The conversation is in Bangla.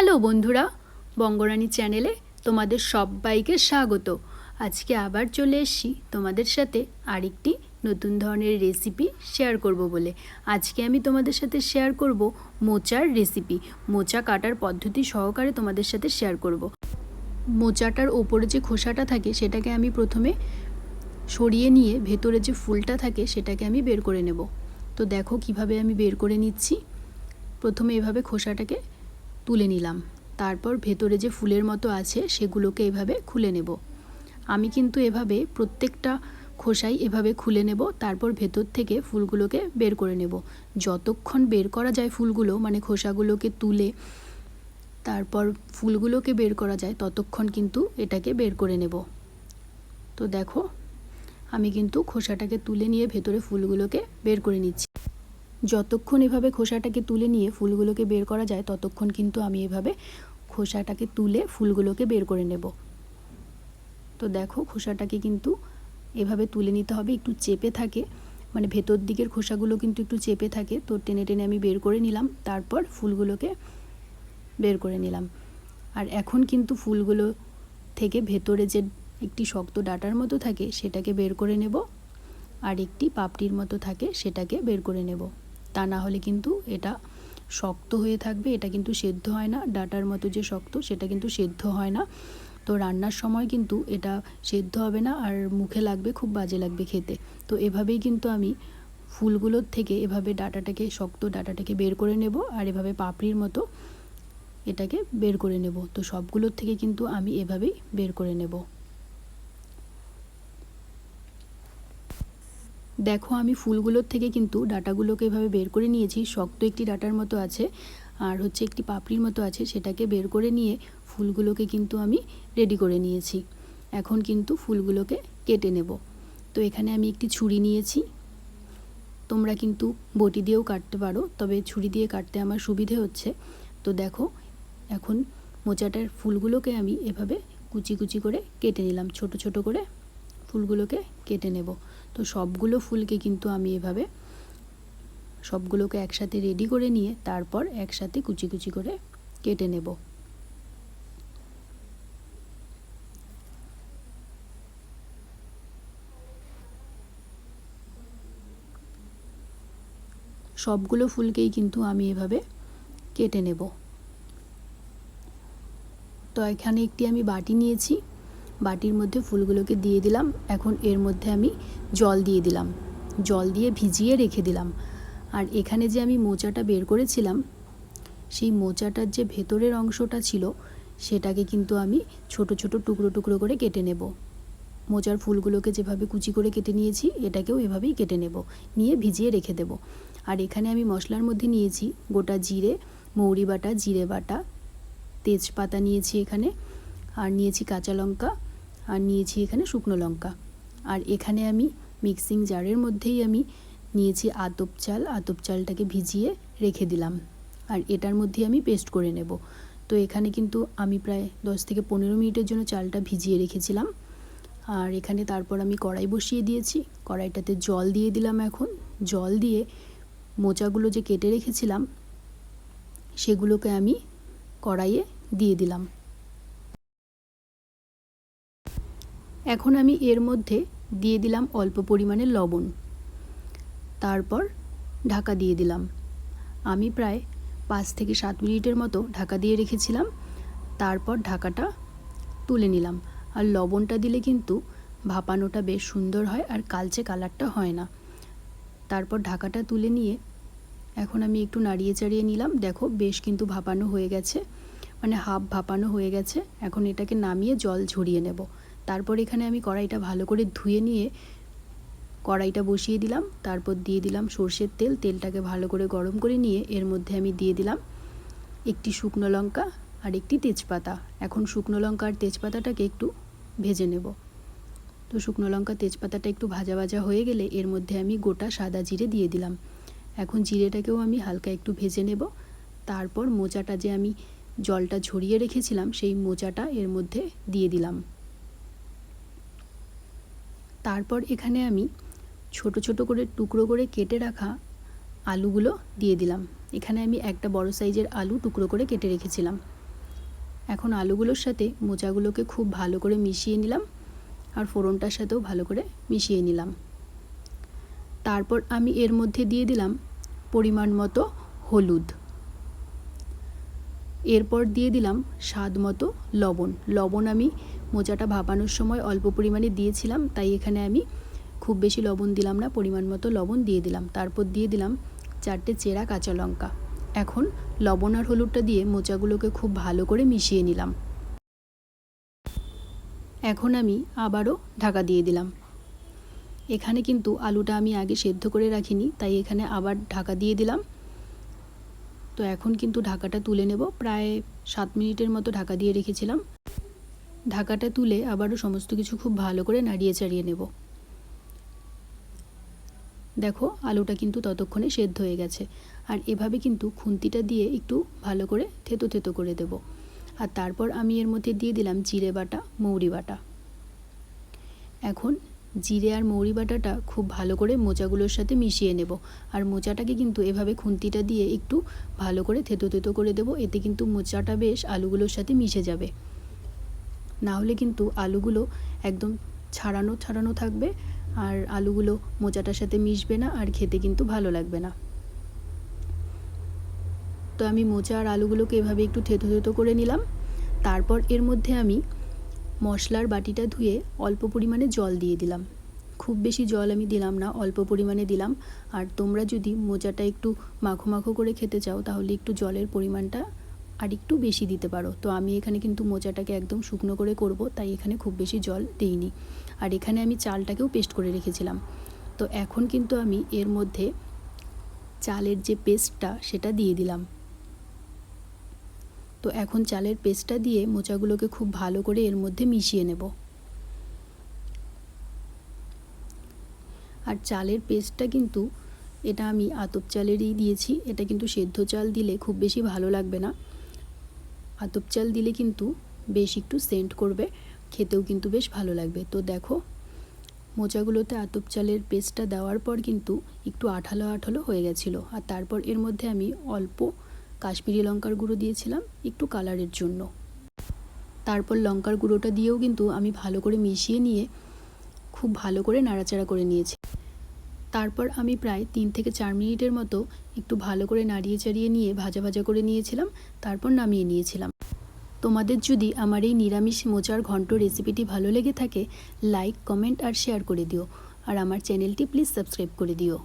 হ্যালো বন্ধুরা, বঙ্গরানী চ্যানেলে তোমাদের সবাইকে স্বাগত। আজকে আবার চলে এসছি তোমাদের সাথে আরেকটি নতুন ধরনের রেসিপি শেয়ার করব বলে। আজকে আমি তোমাদের সাথে শেয়ার করব মোচার রেসিপি মোচা কাটার পদ্ধতি সহকারে তোমাদের সাথে শেয়ার করব। মোচাটার ওপরে যে খোসাটা থাকে সেটাকে আমি প্রথমে সরিয়ে নিয়ে ভেতরে যে ফুলটা থাকে সেটাকে আমি বের করে নেব। তো দেখো কীভাবে আমি বের করে নিচ্ছি। প্রথমে এভাবে খোসাটাকে তুলে নিলাম। তারপর ভেতরে যে ফুলের মতো আছে সেগুলোকে এভাবে খুলে নেব। আমি কিন্তু এভাবে প্রত্যেকটা খোসাই এভাবে খুলে নেব, তারপর ভেতর থেকে ফুলগুলোকে বের করে নেব। যতক্ষণ বের করা যায় ফুলগুলো মানে খোসাগুলোকে তুলে তারপর ফুলগুলোকে বের করা যায়, ততক্ষণ কিন্তু এটাকে বের করে নেব। তো দেখো, আমি কিন্তু খোসাটাকে তুলে নিয়ে ভেতরে ফুলগুলোকে বের করে নিচ্ছি। যতক্ষণ এভাবে খোসাটাকে তুলে নিয়ে ফুলগুলোকে বের করা যায়, ততক্ষণ কিন্তু আমি এভাবে খোসাটাকে তুলে ফুলগুলোকে বের করে নেব। তো দেখো খোসাটাকে কিন্তু এভাবে তুলে নিতে হবে, একটু চেপে থাকে। মানে ভেতর দিকের খোসাগুলো কিন্তু একটু চেপে থাকে। তো টেনে টেনে আমি বের করে নিলাম, তারপর ফুলগুলোকে বের করে নিলাম। আর এখন কিন্তু ফুলগুলো থেকে ভেতরে যে একটি শক্ত ডাটার মতো থাকে, সেটাকে বের করে নেব। আর একটি পাপড়ির মতো থাকে, সেটাকে বের করে নেব। তা না হলে কিন্তু এটা শক্ত হয়ে থাকবে, এটা কিন্তু সেদ্ধ হয় না। ডাটার মতো যে শক্ত, সেটা কিন্তু সেদ্ধ হয় না। তো রান্নার সময় কিন্তু এটা সেদ্ধ হবে না আর মুখে লাগবে, খুব বাজে লাগবে খেতে। তো এভাবেই কিন্তু আমি ফুলগুলোর থেকে এভাবে ডাটাটাকে, শক্ত ডাটাটাকে বের করে নেব আর এভাবে পাপড়ির মতো এটাকে বের করে নেব। তো সবগুলোর থেকে কিন্তু আমি এভাবেই বের করে নেব। দেখো, আমি ফুলগুলোর থেকে কিন্তু ডাটাগুলোকে এভাবে বের করে নিয়েছি। শক্ত একটি ডাটার মতো আছে, আর হচ্ছে একটি পাপড়ির মতো আছে, সেটাকে বের করে নিয়ে ফুলগুলোকে কিন্তু আমি রেডি করে নিয়েছি। এখন কিন্তু ফুলগুলোকে কেটে নেব। তো এখানে আমি একটি ছুরি নিয়েছি। তোমরা কিন্তু বটি দিয়েও কাটতে পারো, তবে ছুরি দিয়ে কাটতে আমার সুবিধে হচ্ছে। তো দেখো, এখন মোচাটার ফুলগুলোকে আমি এভাবে কুচি কুচি করে কেটে নিলাম। ছোট ছোট করে ফুলগুলোকে কেটে নেব। তো সবগুলো ফুলকে কিন্তু আমি এভাবে সবগুলোকে একসাথে রেডি করে নিয়ে তারপর একসাথে কুচি কুচি করে কেটে নেব। সবগুলো ফুলকেই কিন্তু আমি এভাবে কেটে নেব। তো এখানে একটি আমি বাটি নিয়েছি। বাটির মধ্যে ফুলগুলোকে দিয়ে দিলাম। এখন এর মধ্যে আমি জল দিয়ে দিলাম। জল দিয়ে ভিজিয়ে রেখে দিলাম। আর এখানে যে আমি মোচাটা বের করেছিলাম, সেই মোচাটার যে ভেতরের অংশটা ছিল, সেটাকে কিন্তু আমি ছোট ছোট টুকরো টুকরো করে কেটে নেব। মোচার ফুলগুলোকে যেভাবে কুচি করে কেটে নিয়েছি, এটাকেও এভাবেই কেটে নেব। নিয়ে ভিজিয়ে রেখে দেব। আর এখানে আমি মশলার মধ্যে নিয়েছি গোটা জিরে, মৌরি বাটা, জিরে বাটা, তেজপাতা নিয়েছি এখানে, আর নিয়েছি কাঁচা লঙ্কা আর নিয়েছি এখানে শুকনো লঙ্কা। আর এখানে আমি মিক্সিং জারের মধ্যেই আমি নিয়েছি আতপ চাল। আতপ চালটাকে ভিজিয়ে রেখে দিলাম। আর এটার মধ্যেই আমি পেস্ট করে নেব। তো এখানে কিন্তু আমি প্রায় দশ থেকে পনেরো মিনিটের জন্য চালটা ভিজিয়ে রেখেছিলাম। আর এখানে তারপর আমি কড়াই বসিয়ে দিয়েছি। কড়াইটাতে জল দিয়ে দিলাম এখন। জল দিয়ে মোচাগুলো যে কেটে রেখেছিলাম, সেগুলোকে আমি কড়াইয়ে দিয়ে দিলাম। এখন আমি এর মধ্যে দিয়ে দিলাম অল্প পরিমাণে লবণ। তারপর ঢাকা দিয়ে দিলাম। আমি প্রায় পাঁচ থেকে সাত মিনিটের মতো ঢাকা দিয়ে রেখেছিলাম। তারপর ঢাকাটা তুলে নিলাম। আর লবণটা দিলে কিন্তু ভাপানোটা বেশ সুন্দর হয় আর কালচে কালারটা হয় না। তারপর ঢাকাটা তুলে নিয়ে এখন আমি একটু নাড়িয়ে চাড়িয়ে নিলাম। দেখো বেশ কিন্তু ভাপানো হয়ে গেছে। মানে হাফ ভাপানো হয়ে গেছে। এখন এটাকে নামিয়ে জল ঝরিয়ে নেব। তারপর এখানে আমি কড়াইটা ভালো করে ধুয়ে নিয়ে কড়াইটা বসিয়ে দিলাম, তারপর দিয়ে দিলাম সর্ষের তেল, তেলটাকে ভালো করে গরম করে নিয়ে এর মধ্যে আমি দিয়ে দিলাম একটি শুকনো লঙ্কা আর একটি তেজপাতা। এখন শুকনো লঙ্কা আর তেজপাতাটাকে একটু ভেজে নেব। তো শুকনো লঙ্কা, তেজপাতাটা একটু ভাজা ভাজা হয়ে গেলে এর মধ্যে আমি গোটা সাদা জিরে দিয়ে দিলাম। এখন জিরেটাকেও আমি হালকা একটু ভেজে নেব। তারপর মোচাটা যে আমি জলটা ঝরিয়ে রেখেছিলাম, সেই মোচাটা এর মধ্যে দিয়ে দিলাম। তারপর এখানে আমি ছোট ছোট করে টুকরো করে কেটে রাখা আলুগুলো দিয়ে দিলাম। এখানে আমি একটা বড় সাইজের আলু টুকরো করে কেটে রেখেছিলাম। এখন আলুগুলোর সাথে মোচাগুলোকে খুব ভালো করে মিশিয়ে নিলাম আর ফোড়নটার সাথেও ভালো করে মিশিয়ে নিলাম। তারপর আমি এর মধ্যে দিয়ে দিলাম পরিমাণ মতো হলুদ। এরপর দিয়ে দিলাম স্বাদ মতো লবণ। লবণ আমি মোচাটা ভাপানোর সময় অল্প পরিমাণে দিয়েছিলাম, তাই এখানে আমি খুব বেশি লবণ দিলাম না, পরিমাণ মতো লবণ দিয়ে দিলাম। তারপর দিয়ে দিলাম চারটে চেরা কাঁচা লঙ্কা। এখন লবণ আর হলুদটা দিয়ে মোচাগুলোকে খুব ভালো করে মিশিয়ে নিলাম। এখন আমি আবারও ঢাকা দিয়ে দিলাম। এখানে কিন্তু আলুটা আমি আগে সেদ্ধ করে রাখিনি, তাই এখানে আবার ঢাকা দিয়ে দিলাম। তো এখন কিন্তু ঢাকাটা তুলে নেব, প্রায় সাত মিনিটের মতো ঢাকা দিয়ে রেখেছিলাম। ঢাকাটা তুলে আবারও সমস্ত কিছু খুব ভালো করে নাড়িয়ে চাড়িয়ে নেব। দেখো, আলুটা কিন্তু ততক্ষণে সেদ্ধ হয়ে গেছে। আর এভাবে কিন্তু খুন্তিটা দিয়ে একটু ভালো করে থেতো থেতো করে দেব। আর তারপর আমি এর মধ্যে দিয়ে দিলাম জিরে বাটা, মৌরি বাটা। এখন জিরে আর মৌরি বাটাটা খুব ভালো করে মোচাগুলোর সাথে মিশিয়ে নেব। আর মোচাটাকে কিন্তু এভাবে খুন্তিটা দিয়ে একটু ভালো করে থেতো থেতো করে দেব। এতে কিন্তু মোচাটা বেশ আলুগুলোর সাথে মিশে যাবে। না হলে কিন্তু আলুগুলো একদম ছাড়ানো ছাড়ানো থাকবে আর আলুগুলো মোচাটার সাথে মিশবে না আর খেতে কিন্তু ভালো লাগবে না। তো আমি মোচা আর আলুগুলোকে এভাবে একটু থেতো থেতো করে নিলাম। তারপর এর মধ্যে আমি মশলার বাটিটা ধুয়ে অল্প পরিমাণে জল দিয়ে দিলাম। খুব বেশি জল আমি দিলাম না, অল্প পরিমাণে দিলাম। আর তোমরা যদি মোচাটা একটু মাখো মাখো করে খেতে চাও তাহলে একটু জলের পরিমাণটা আর একটু বেশি দিতে পারো। তো আমি এখানে কিন্তু মোচাটাকে একদম শুকনো করে করব, তাই এখানে খুব বেশি জল দিইনি। আর এখানে আমি চালটাকেও পেস্ট করে রেখেছিলাম। তো এখন কিন্তু আমি এর মধ্যে চালের যে পেস্টটা, সেটা দিয়ে দিলাম। তো এখন চালের পেস্টটা দিয়ে মোচাগুলোকে খুব ভালো করে এর মধ্যে মিশিয়ে নেব। আর চালের পেস্টটা কিন্তু, এটা আমি আতপ চালেরই দিয়েছি। এটা কিন্তু সেদ্ধ চাল দিলে খুব বেশি ভালো লাগবে না। আতপ চাল দিলে কিন্তু বেশ একটু সেন্ট করবে, খেতেও কিন্তু বেশ ভালো লাগবে। তো দেখো, মোচাগুলোতে আতপ চালের পেস্টটা দেওয়ার পর কিন্তু একটু আঠালো আঠালো হয়ে গেছিল। আর তারপর এর মধ্যে আমি অল্প কাশ্মীরি লঙ্কার গুঁড়ো দিয়েছিলাম একটু কালারের জন্য। তারপর লঙ্কার গুঁড়োটা দিয়েও কিন্তু আমি ভালো করে মিশিয়ে নিয়ে খুব ভালো করে নাড়াচাড়া করে নিয়েছি। তারপর আমি প্রায় তিন থেকে চার মিনিটের মতো একটু ভালো করে নাড়িয়ে চাড়িয়ে নিয়ে ভাজা ভাজা করে নিয়েছিলাম, তারপর নামিয়ে নিয়েছিলাম। তোমাদের যদি আমার এই নিরামিষ মোচার ঘন্ট রেসিপিটি ভালো লেগে থাকে, লাইক, কমেন্ট আর শেয়ার করে দিও। আর আমার চ্যানেলটি প্লিজ সাবস্ক্রাইব করে দিও।